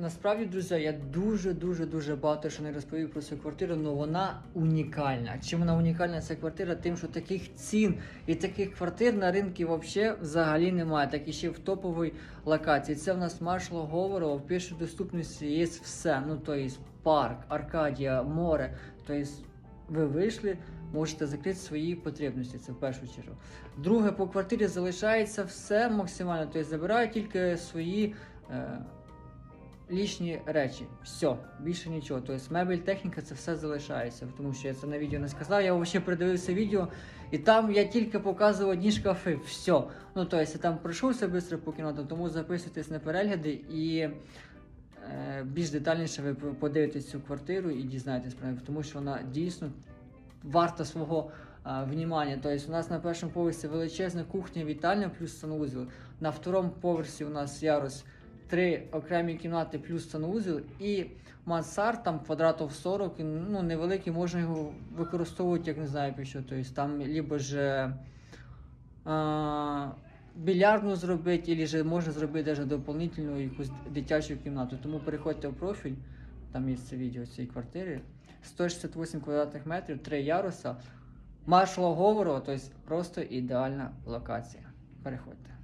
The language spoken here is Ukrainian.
насправді, друзі, я дуже дуже дуже багато що не розповів про цю квартиру, але вона унікальна. Чим вона унікальна ця квартира? Тим, що таких цін і таких квартир на ринку вообще взагалі немає. Так і ще в топовій локації. Це в нас маршало Говорова, в першій доступності є все. Ну то є парк, Аркадія, море. Тобто ви вийшли, можете закрити свої потребності. Це в першу чергу. Друге, по квартирі залишається все максимально, тобто забирають тільки свої. Е, лічні речі. Все, більше нічого. Тобто мебель, техніка, це все залишається. Тому що я це на відео не сказав. Я взагалі передивився відео, і там я тільки показував одні шкафи. Все. Ну тобто я там пройшовся швидко по кімнатам, тому записуйтесь на перегляди і е, більш детальніше ви подивитесь цю квартиру і дізнаєтесь про неї, тому що вона дійсно варта свого. а, Внимання, тобто у нас на першому поверсі величезна кухня, вітальня плюс санвузол. На второму поверсі у нас ярус три окремі кімнати плюс санвузол і мансард там квадратів 40, ну невеликий, можна його використовувати, як не знаю під що. Тобто там либо ж е, а, більярдну зробити, або ж можна зробити навіть доповнительну якусь дитячу кімнату. Тому переходьте в профіль, там є це відео цієї квартири. 168 квадратних метрів, три яруса. Маршала Говорова, тобто просто ідеальна локація. Переходьте.